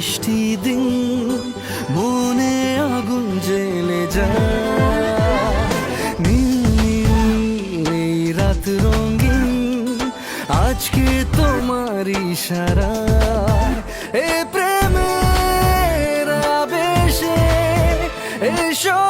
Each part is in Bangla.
বৃষ্টি দিন মনে আগুন জেলে যা। আজকে তোমার ইশারা এ প্রেমের বেশে এসো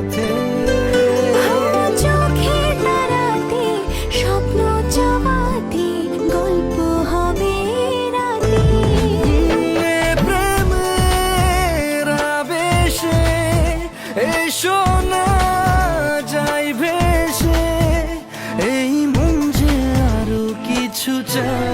সাথে। চোখে তারাতে স্বপ্ন জমাতে গল্প হবে রাতে। প্রেমের আবেশে এসো না যাই ভেসে। এই মন যে আরও কিছু চাই